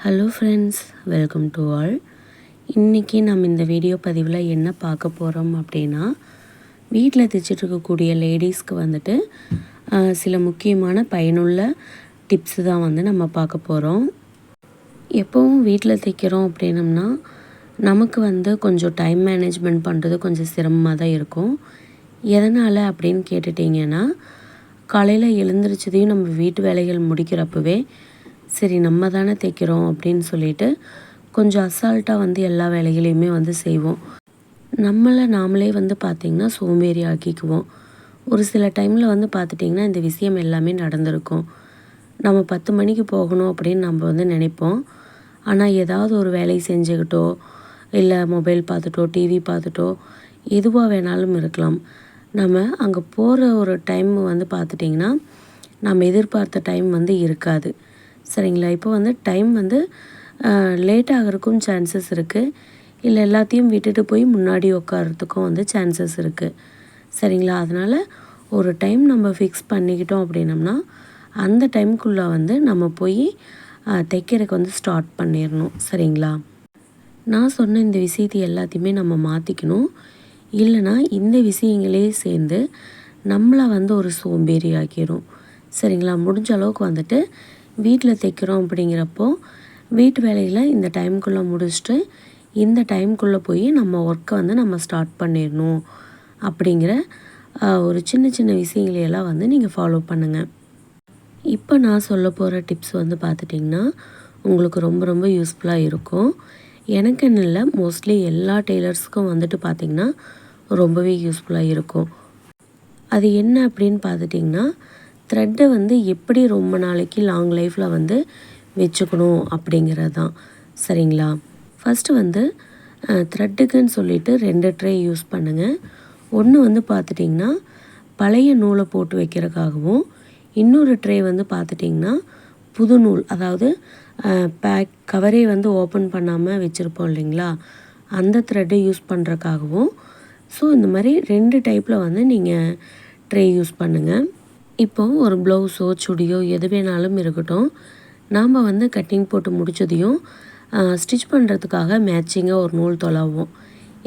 Hello friends welcome to all இன்றைக்கி நம்ம இந்த வீடியோ பதிவில் என்ன பார்க்க போகிறோம் அப்படின்னா வீட்டில் தைச்சிட்டு இருக்கக்கூடிய லேடிஸ்க்கு வந்துட்டு சில முக்கியமான பயனுள்ள டிப்ஸ் தான் வந்து நம்ம பார்க்க போகிறோம் எப்போவும் வீட்டில் தைக்கிறோம் அப்படின்னம்னா நமக்கு வந்து கொஞ்சம் டைம் மேனேஜ்மெண்ட் பண்ணுறது கொஞ்சம் சிரமமாக தான் இருக்கும். எதனால் அப்படின்னு கேட்டுட்டிங்கன்னா காலையில் எழுந்திரிச்சதையும் நம்ம வீட்டு வேலைகள் முடிக்கிறப்பவே சரி நம்ம தானே தைக்கிறோம் அப்படின்னு சொல்லிட்டு கொஞ்சம் அசால்ட்டாக வந்து எல்லா வேலைகளையுமே வந்து செய்வோம். நம்மளை நாமளே வந்து பார்த்திங்கன்னா சோம்பேறி ஆக்கிக்குவோம். ஒரு சில டைமில் வந்து பார்த்துட்டிங்கன்னா இந்த விஷயம் எல்லாமே நடந்திருக்கும். நம்ம பத்து மணிக்கு போகணும் அப்படின்னு நம்ம வந்து நினைப்போம். ஆனால் ஏதாவது ஒரு வேலையை செஞ்சுக்கிட்டோ இல்லை மொபைல் பார்த்துட்டோ டிவி பார்த்துட்டோ எதுவாக வேணாலும் இருக்கலாம். நம்ம அங்கே போகிற ஒரு டைம் வந்து பார்த்துட்டிங்கன்னா நம்ம எதிர்பார்த்த டைம் வந்து இருக்காது. சரிங்களா? இப்போ வந்து டைம் வந்து லேட் ஆகிறதுக்கும் சான்சஸ் இருக்குது இல்லை எல்லாத்தையும் விட்டுட்டு போய் முன்னாடி உட்காரத்துக்கும் வந்து சான்சஸ் இருக்குது சரிங்களா? அதனால் ஒரு டைம் நம்ம ஃபிக்ஸ் பண்ணிக்கிட்டோம் அப்படின்னம்னா அந்த டைம்குள்ளே வந்து நம்ம போய் தைக்கிறதுக்கு வந்து ஸ்டார்ட் பண்ணிடணும் சரிங்களா? நான் சொன்ன இந்த விஷயத்தை எல்லாத்தையுமே நம்ம மாற்றிக்கணும் இல்லைன்னா இந்த விஷயங்களே சேர்ந்து நம்மளை வந்து ஒரு சோம்பேறி ஆக்கிரும் சரிங்களா? முடிஞ்ச அளவுக்கு வந்துட்டு வீட்டில் தைக்கிறோம் அப்படிங்கிறப்போ வீட்டு வேலையில் இந்த டைம்குள்ளே முடிச்சுட்டு இந்த டைம்குள்ளே போய் நம்ம ஒர்க்கை வந்து நம்ம ஸ்டார்ட் பண்ணிடணும் அப்படிங்கிற ஒரு சின்ன சின்ன விஷயங்களையெல்லாம் வந்து நீங்கள் ஃபாலோ பண்ணுங்கள். இப்போ நான் சொல்ல போகிற டிப்ஸ் வந்து பார்த்துட்டிங்கன்னா உங்களுக்கு ரொம்ப ரொம்ப யூஸ்ஃபுல்லாக இருக்கும். எனக்குன்னு இல்லை மோஸ்ட்லி எல்லா டெய்லர்ஸுக்கும் வந்துட்டு பார்த்திங்கன்னா ரொம்பவே யூஸ்ஃபுல்லாக இருக்கும். அது என்ன அப்படின்னு பார்த்துட்டிங்கன்னா த்ரெட்டை வந்து எப்படி ரொம்ப நாளைக்கு லாங் லைஃப்பில் வந்து வச்சுக்கணும் அப்படிங்கிறது தான். சரிங்களா? ஃபஸ்ட்டு வந்து த்ரெட்டுக்குன்னு சொல்லிட்டு ரெண்டு ட்ரே யூஸ் பண்ணுங்கள் ஒன்று வந்து பார்த்துட்டிங்கன்னா பழைய நூலை போட்டு வைக்கிறதுக்காகவும் இன்னொரு ட்ரே வந்து பார்த்துட்டிங்கன்னா புது நூல் அதாவது பேக் கவரே வந்து ஓப்பன் பண்ணாமல் வச்சுருப்போம் இல்லைங்களா? அந்த த்ரெட்டை யூஸ் பண்ணுறக்காகவும் ஸோ இந்த மாதிரி ரெண்டு டைப்பில் வந்து நீங்கள் ட்ரே யூஸ் பண்ணுங்கள் இப்போ ஒரு ப்ளவுஸோ சுடியோ எது வேணாலும் இருக்கட்டும். நாம் வந்து கட்டிங் போட்டு முடிச்சதையும் ஸ்டிச் பண்ணுறதுக்காக மேட்சிங்காக ஒரு நூல் தொலாவோம்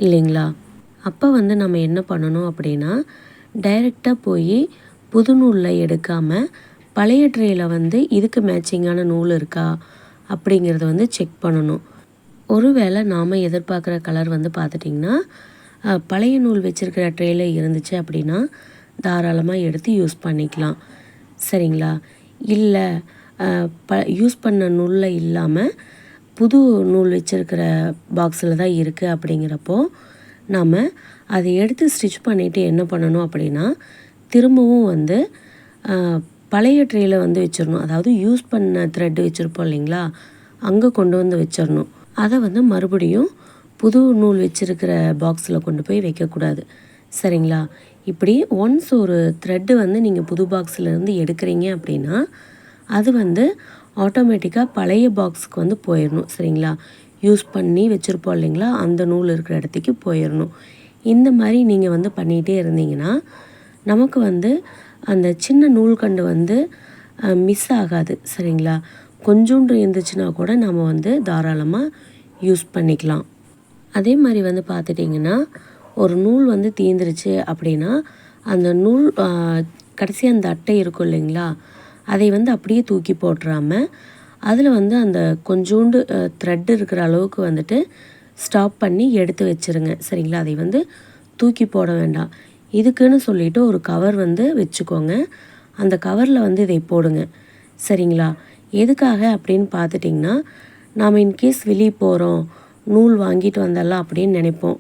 இல்லைங்களா? அப்போ வந்து நம்ம என்ன பண்ணணும் அப்படின்னா டைரெக்டாக போய் புது நூலில் எடுக்காமல் பழைய ட்ரேயில் வந்து இதுக்கு மேட்சிங்கான நூல் இருக்கா அப்படிங்கிறத வந்து செக் பண்ணணும். ஒருவேளை நாம் எதிர்பார்க்குற கலர் வந்து பார்த்துட்டிங்கன்னா பழைய நூல் வச்சுருக்கிற ட்ரேயில் இருந்துச்சு அப்படின்னா தாராளமாக எடுத்து யூஸ் பண்ணிக்கலாம். சரிங்களா? இல்லை ப யூஸ் பண்ண நூலில் இல்லாமல் புது நூல் வச்சுருக்கிற பாக்ஸில் தான் இருக்குது அப்படிங்கிறப்போ நாம் அதை எடுத்து ஸ்டிச் பண்ணிவிட்டு என்ன பண்ணணும் அப்படின்னா திரும்பவும் வந்து பழைய ட்ரேயில் வந்து வச்சிடணும். அதாவது யூஸ் பண்ண த்ரெட் வச்சுருப்போம் இல்லைங்களா? அங்கே கொண்டு வந்து வச்சிடணும். அதை வந்து மறுபடியும் புது நூல் வச்சுருக்கிற பாக்ஸில் கொண்டு போய் வைக்கக்கூடாது. சரிங்களா? இப்படி ஒன்ஸ் ஒரு த்ரெட்டு வந்து நீங்கள் புது பாக்ஸ்லேருந்து எடுக்கிறீங்க அப்படின்னா அது வந்து ஆட்டோமேட்டிக்காக பழைய பாக்ஸுக்கு வந்து போயிடணும் சரிங்களா? யூஸ் பண்ணி வச்சுருப்போம் இல்லைங்களா? அந்த நூல் இருக்கிற இடத்துக்கு போயிடணும் இந்த மாதிரி நீங்கள் வந்து பண்ணிகிட்டே இருந்தீங்கன்னா நமக்கு வந்து அந்த சின்ன நூல்கண்டு வந்து மிஸ் ஆகாது சரிங்களா? கொஞ்சோண்டு இருந்துச்சுன்னா கூட நம்ம வந்து தாராளமாக யூஸ் பண்ணிக்கலாம். அதே மாதிரி வந்து பார்த்துட்டிங்கன்னா ஒரு நூல் வந்து தீந்துருச்சு அப்படின்னா அந்த நூல் கடைசி அந்த அட்டை இருக்கும் இல்லைங்களா? அதை வந்து அப்படியே தூக்கி போட்டுறாம அதில் வந்து அந்த கொஞ்சோண்டு த்ரெட் இருக்கிற அளவுக்கு வந்துட்டு ஸ்டாப் பண்ணி எடுத்து வச்சிருங்க. சரிங்களா? அதை வந்து தூக்கி போட வேண்டாம். இதுக்குன்னு சொல்லிவிட்டு ஒரு கவர் வந்து வச்சுக்கோங்க. அந்த கவரில் வந்து இதை போடுங்க. சரிங்களா? எதுக்காக அப்படின்னு பார்த்துட்டிங்கன்னா நாம் இன்கேஸ் வெளியே போகிறோம் நூல் வாங்கிட்டு வந்தரலாம் அப்படின்னு நினைப்போம்.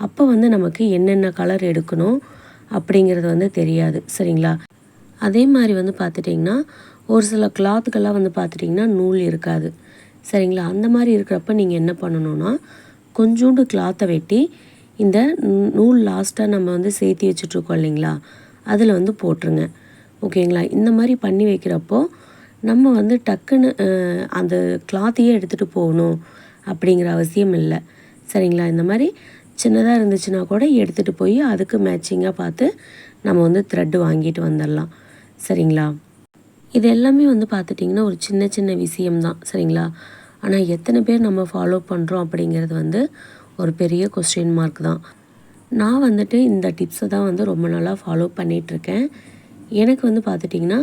அப்போ வந்து நமக்கு என்னென்ன கலர் எடுக்கணும் அப்படிங்கிறது வந்து தெரியாது சரிங்களா? அதே மாதிரி வந்து பார்த்துட்டிங்கன்னா ஒரு சில கிளாத்துக்கெல்லாம் வந்து பார்த்துட்டிங்கன்னா நூல் இருக்காது சரிங்களா? அந்த மாதிரி இருக்கிறப்ப நீங்கள் என்ன பண்ணணும்னா கொஞ்சோண்டு கிளாத்தை வெட்டி இந்த நூல் லாஸ்ட்டாக நம்ம வந்து சேர்த்தி வச்சுட்ருக்கோம் இல்லைங்களா? அதில் வந்து போட்டுருங்க ஓகேங்களா? இந்த மாதிரி பண்ணி வைக்கிறப்போ நம்ம வந்து டக்குன்னு அந்த கிளாத்தையே எடுத்துகிட்டு போகணும் அப்படிங்கிற அவசியம் இல்லை சரிங்களா? இந்த மாதிரி சின்னதாக இருந்துச்சுன்னா கூட எடுத்துகிட்டு போய் அதுக்கு மேட்சிங்காக பார்த்து நம்ம வந்து த்ரெட்டு வாங்கிட்டு வந்துடலாம். சரிங்களா? இது எல்லாமே வந்து பார்த்துட்டிங்கன்னா ஒரு சின்ன சின்ன விஷயம்தான். சரிங்களா? ஆனால் எத்தனை பேர் நம்ம ஃபாலோ பண்ணுறோம் அப்படிங்கிறது வந்து ஒரு பெரிய கொஸ்டின் மார்க் தான். நான் வந்துட்டு இந்த டிப்ஸை தான் வந்து ரொம்ப நாளாக ஃபாலோ பண்ணிகிட்ருக்கேன் எனக்கு வந்து பார்த்துட்டிங்கன்னா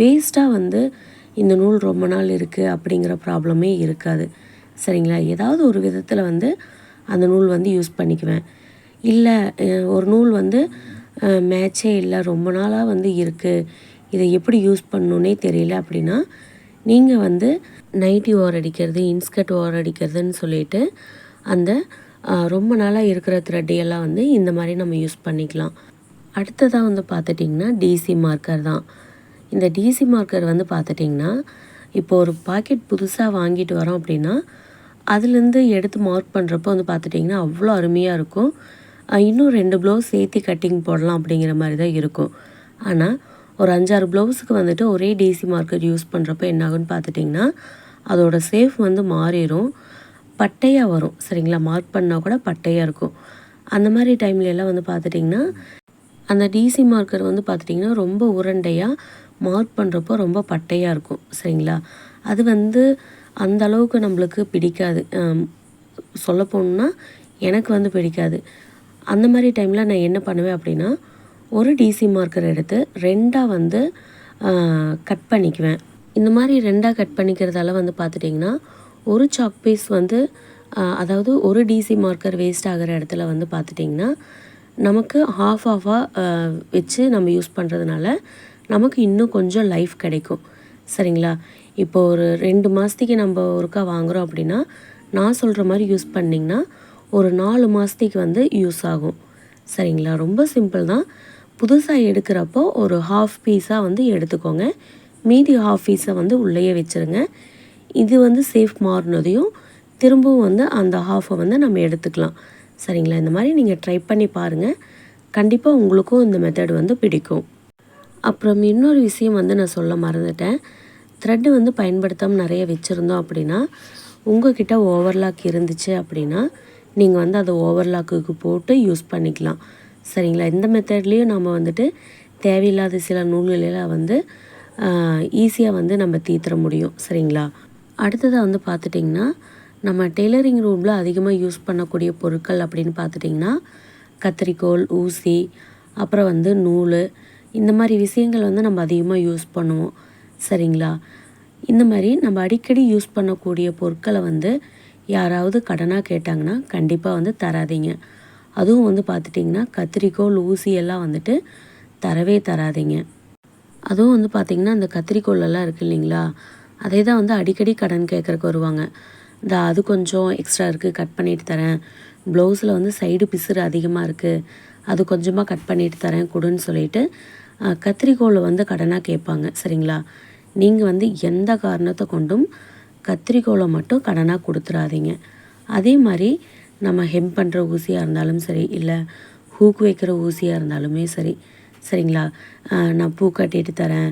வேஸ்ட்டாக வந்து இந்த நூல் ரொம்ப நாள் இருக்குது அப்படிங்கிற ப்ராப்ளமே இருக்காது. சரிங்களா? ஏதாவது ஒரு விதத்தில் வந்து அந்த நூல் வந்து யூஸ் பண்ணிக்குவேன். இல்லை ஒரு நூல் வந்து மேட்சே இல்லை ரொம்ப நாளாக வந்து இருக்குது இதை எப்படி யூஸ் பண்ணணுன்னே தெரியல அப்படின்னா நீங்கள் வந்து நைட்டி ஓர் அடிக்கிறது இன்ஸ்கர்ட் ஓர் அடிக்கிறதுன்னு சொல்லிட்டு அந்த ரொம்ப நாளாக இருக்கிற த்ரெட்டையெல்லாம் வந்து இந்த மாதிரி நம்ம யூஸ் பண்ணிக்கலாம். அடுத்ததாக வந்து பார்த்துட்டிங்கன்னா டிசி மார்க்கர் தான். இந்த டிசி மார்க்கர் வந்து பார்த்துட்டிங்கன்னா இப்போ ஒரு பாக்கெட் புதுசாக வாங்கிட்டு வரோம் அப்படின்னா அதுலேருந்து எடுத்து மார்க் பண்ணுறப்போ வந்து பார்த்துட்டிங்கன்னா அவ்வளோ அருமையாக இருக்கும். இன்னும் ரெண்டு ப்ளவுஸ் சேர்த்து கட்டிங் போடலாம் அப்படிங்கிற மாதிரி தான் இருக்கும். ஆனால் ஒரு அஞ்சாறு ப்ளவுஸுக்கு வந்துட்டு ஒரே டிசி மார்க்கர் யூஸ் பண்ணுறப்போ என்னாகும்னு பார்த்துட்டிங்கன்னா அதோட சேஃப் வந்து மாறிடும் பட்டையாக வரும். சரிங்களா? மார்க் பண்ணால் கூட பட்டையாக இருக்கும். அந்த மாதிரி டைம்ல எல்லாம் வந்து பார்த்துட்டிங்கன்னா அந்த டிசி மார்க்கர் வந்து பார்த்துட்டிங்கன்னா ரொம்ப உருண்டையாக மார்க் பண்ணுறப்போ ரொம்ப பட்டையாக இருக்கும். சரிங்களா? அது வந்து அந்த அளவுக்கு நம்மளுக்கு பிடிக்காது. சொல்ல போகணுன்னா எனக்கு வந்து பிடிக்காது. அந்த மாதிரி டைமில் நான் என்ன பண்ணுவேன் அப்படின்னா ஒரு டிசி மார்க்கர் எடுத்து ரெண்டாக வந்து கட் பண்ணிக்குவேன். இந்த மாதிரி ரெண்டாக கட் பண்ணிக்கிறதால வந்து பார்த்துட்டிங்கன்னா ஒரு சாக் பீஸ் வந்து அதாவது ஒரு டிசி மார்க்கர் வேஸ்ட் ஆகிற இடத்துல வந்து பார்த்துட்டிங்கன்னா நமக்கு ஹாஃப் ஆஃபாக வச்சு நம்ம யூஸ் பண்ணுறதுனால நமக்கு இன்னும் கொஞ்சம் லைஃப் கிடைக்கும். சரிங்களா? இப்போ ஒரு ரெண்டு மாதத்துக்கு நம்ம ஒருக்கா வாங்குகிறோம் அப்படின்னா நான் சொல்கிற மாதிரி யூஸ் பண்ணிங்கன்னா ஒரு நாலு மாதத்துக்கு வந்து யூஸ் ஆகும். சரிங்களா? ரொம்ப சிம்பிள் தான். புதுசாக எடுக்கிறப்போ ஒரு ஹாஃப் பீஸாக வந்து எடுத்துக்கோங்க. மீதி ஹாஃப் பீஸை வந்து உள்ளேயே வச்சுருங்க. இது வந்து சேஃப் மாறினதையும் திரும்பவும் வந்து அந்த ஹாஃபை வந்து நம்ம எடுத்துக்கலாம். சரிங்களா? இந்த மாதிரி நீங்கள் ட்ரை பண்ணி பாருங்கள் கண்டிப்பாக உங்களுக்கும் இந்த மெத்தட் வந்து பிடிக்கும். அப்புறம் இன்னொரு விஷயம் வந்து நான் சொல்ல மறந்துட்டேன். த்ரெட்டு வந்து பயன்படுத்தாமல் நிறைய வச்சுருந்தோம் அப்படின்னா உங்கள்கிட்ட ஓவர்லாக் இருந்துச்சு அப்படின்னா நீங்கள் வந்து அதை ஓவர்லாக்குக்கு போட்டு யூஸ் பண்ணிக்கலாம். சரிங்களா? இந்த மெத்தட்லேயும் நம்ம வந்துட்டு தேவையில்லாத சில நூல்களெல்லாம் வந்து ஈஸியாக வந்து நம்ம தீத்துற முடியும். சரிங்களா? அடுத்ததாக வந்து பார்த்துட்டிங்கன்னா நம்ம டெய்லரிங் ரூமில் அதிகமாக யூஸ் பண்ணக்கூடிய பொருட்கள் அப்படின்னு பார்த்துட்டிங்கன்னா கத்திரிக்கோல் ஊசி அப்புறம் வந்து நூல் இந்த மாதிரி விஷயங்கள் வந்து நம்ம அதிகமாக யூஸ் பண்ணுவோம். சரிங்களா? இந்த மாதிரி நம்ம அடிக்கடி யூஸ் பண்ணக்கூடிய பொருட்களை வந்து யாராவது கடனாக கேட்டாங்கன்னா கண்டிப்பாக வந்து தராதிங்க. அதுவும் வந்து பார்த்துட்டிங்கன்னா கத்திரிக்கோள் ஊசி எல்லாம் வந்துட்டு தரவே தராதிங்க. அதுவும் வந்து பார்த்திங்கன்னா அந்த கத்திரிக்கோளெல்லாம் இருக்குது இல்லைங்களா? அதே தான் வந்து அடிக்கடி கடன் கேட்குறக்கு வருவாங்க. இந்த அது கொஞ்சம் எக்ஸ்ட்ரா இருக்குது கட் பண்ணிட்டு தரேன். ப்ளவுஸில் வந்து சைடு பிசுறு அதிகமாக இருக்குது அது கொஞ்சமாக கட் பண்ணிட்டு தரேன் கொடுன்னு சொல்லிட்டு கத்திரிக்கோளை வந்து கடனாக கேட்பாங்க. சரிங்களா? நீங்கள் வந்து எந்த காரணத்தை கொண்டும் கத்திரிக்கோளை மட்டும் கடனாக கொடுத்துடாதீங்க அதே மாதிரி நம்ம ஹெம்ப் பண்ணுற ஊசியாக இருந்தாலும் சரி இல்லை ஹூக் வைக்கிற ஊசியாக இருந்தாலுமே சரி சரிங்களா? நான் பூ கட்டிட்டு தரேன்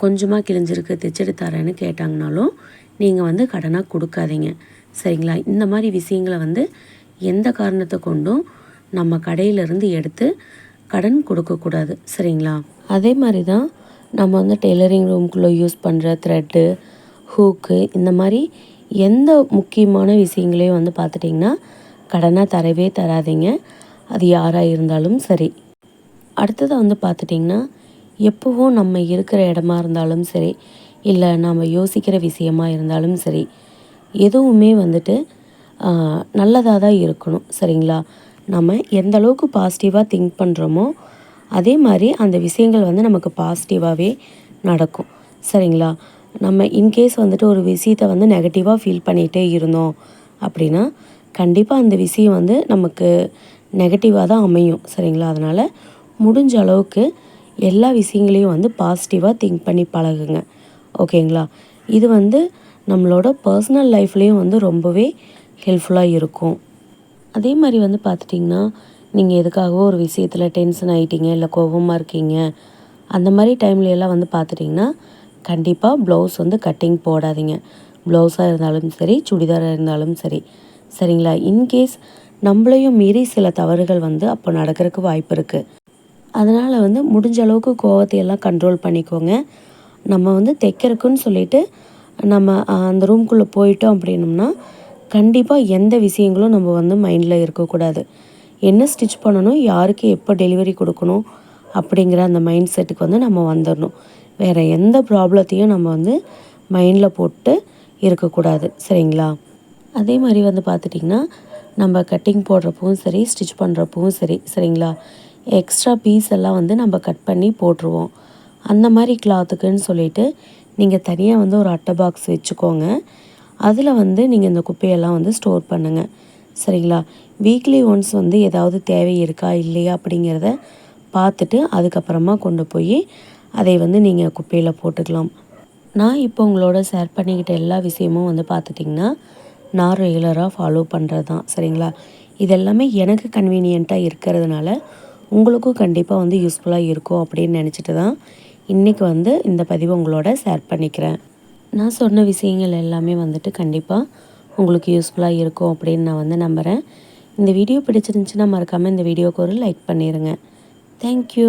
கொஞ்சமாக கிழிஞ்சிருக்கு தைச்சிட்டு தரேன்னு கேட்டாங்கனாலும் நீங்கள் வந்து கடனாக கொடுக்காதீங்க சரிங்களா? இந்த மாதிரி விஷயங்களை வந்து எந்த காரணத்தை கொண்டும் நம்ம கடையிலேருந்து எடுத்து கடன் கொடுக்கக்கூடாது சரிங்களா? அதே மாதிரி தான் நம்ம வந்து டெய்லரிங் ரூம்குள்ளே யூஸ் பண்ணுற த்ரெட்டு ஹூக்கு இந்த மாதிரி எந்த முக்கியமான விஷயங்களையும் வந்து பார்த்துட்டிங்கன்னா கடனாக தரவே தராதிங்க. அது யாராக இருந்தாலும் சரி. அடுத்ததை வந்து பார்த்துட்டிங்கன்னா எப்போவும் நம்ம இருக்கிற இடமா இருந்தாலும் சரி இல்லை நாம் யோசிக்கிற விஷயமா இருந்தாலும் சரி எதுவுமே வந்துட்டு நல்லதாக தான் இருக்கணும் சரிங்களா? நம்ம எந்த அளவுக்கு பாசிட்டிவாக திங்க் பண்ணுறோமோ அதே மாதிரி அந்த விஷயங்கள் வந்து நமக்கு பாசிட்டிவாகவே நடக்கும். சரிங்களா? நம்ம இன்கேஸ் வந்துட்டு ஒரு விஷயத்தை வந்து நெகட்டிவாக ஃபீல் பண்ணிகிட்டே இருந்தோம் அப்படின்னா கண்டிப்பாக அந்த விஷயம் வந்து நமக்கு நெகட்டிவாக தான் அமையும். சரிங்களா? அதனால் முடிஞ்ச அளவுக்கு எல்லா விஷயங்களையும் வந்து பாசிட்டிவாக திங்க் பண்ணி பழகுங்க. ஓகேங்களா? இது வந்து நம்மளோட பர்சனல் லைஃப்லேயும் வந்து ரொம்பவே ஹெல்ப்ஃபுல்லாக இருக்கும். அதே மாதிரி வந்து பார்த்துட்டிங்கன்னா நீங்கள் எதுக்காகவோ ஒரு விஷயத்தில் டென்ஷன் ஆகிட்டீங்க இல்லை கோபமாக இருக்கீங்க அந்த மாதிரி டைம்ல எல்லாம் வந்து பார்த்துட்டிங்கன்னா கண்டிப்பாக ப்ளவுஸ் வந்து கட்டிங் போடாதீங்க. ப்ளவுஸாக இருந்தாலும் சரி சுடிதாராக இருந்தாலும் சரி. சரிங்களா? இன்கேஸ் நம்மளையும் மீறி சில தவறுகள் வந்து அப்போ நடக்கிறதுக்கு வாய்ப்பு இருக்குது அதனால் வந்து முடிஞ்ச அளவுக்கு கோவத்தை எல்லாம் கண்ட்ரோல் பண்ணிக்கோங்க. நம்ம வந்து தைக்கிறக்குன்னு சொல்லிட்டு நம்ம அந்த ரூம்குள்ளே போயிட்டோம் அப்படின்னோம்னா கண்டிப்பாக எந்த விஷயங்களும் நம்ம வந்து மைண்டில் இருக்கக்கூடாது. என்ன ஸ்டிச் பண்ணணும் யாருக்கு எப்போ டெலிவரி கொடுக்கணும் அப்படிங்கிற அந்த மைண்ட் செட்டுக்கு வந்து நம்ம வந்துடணும் வேறு எந்த ப்ராப்ளத்தையும் நம்ம வந்து மைண்டில் போட்டு இருக்கக்கூடாது. சரிங்களா? அதே மாதிரி வந்து பார்த்துட்டிங்கன்னா நம்ம கட்டிங் போடுறப்பவும் சரி ஸ்டிச் பண்ணுறப்பவும் சரி சரிங்களா? எக்ஸ்ட்ரா பீஸ் எல்லாம் வந்து நம்ம கட் பண்ணி போட்டுருவோம். அந்த மாதிரி கிளாத்துக்குன்னு சொல்லிட்டு நீங்கள் தனியாக வந்து ஒரு அட்டை பாக்ஸ் வச்சுக்கோங்க. அதில் வந்து நீங்கள் இந்த குப்பையெல்லாம் வந்து ஸ்டோர் பண்ணுங்கள் சரிங்களா? வீக்லி ஒன்ஸ் வந்து ஏதாவது தேவை இருக்கா இல்லையா அப்படிங்கிறத பார்த்துட்டு அதுக்கப்புறமா கொண்டு போய் அதை வந்து நீங்கள் குப்பையில் போட்டுக்கலாம். நான் இப்போ உங்களோட ஷேர் பண்ணிக்கிட்ட எல்லா விஷயமும் வந்து பார்த்துட்டிங்கன்னா நான் ரெகுலராக ஃபாலோ பண்ணுறது தான் சரிங்களா? இதெல்லாமே எனக்கு கன்வீனியண்ட்டாக இருக்கிறதுனால உங்களுக்கும் கண்டிப்பாக வந்து யூஸ்ஃபுல்லாக இருக்கும் அப்படின்னு நினச்சிட்டு தான் இன்றைக்கி வந்து இந்த பதிவை உங்களோட ஷேர் பண்ணிக்கிறேன். நான் சொன்ன விஷயங்கள் எல்லாமே வந்துட்டு கண்டிப்பாக உங்களுக்கு யூஸ்ஃபுல்லாக இருக்கும் அப்படின்னு நான் வந்து நம்புகிறேன் இந்த வீடியோ பிடிச்சிருந்துச்சுன்னா மறக்காமல் இந்த வீடியோவுக்கு ஒரு லைக் பண்ணிடுங்க தேங்க்யூ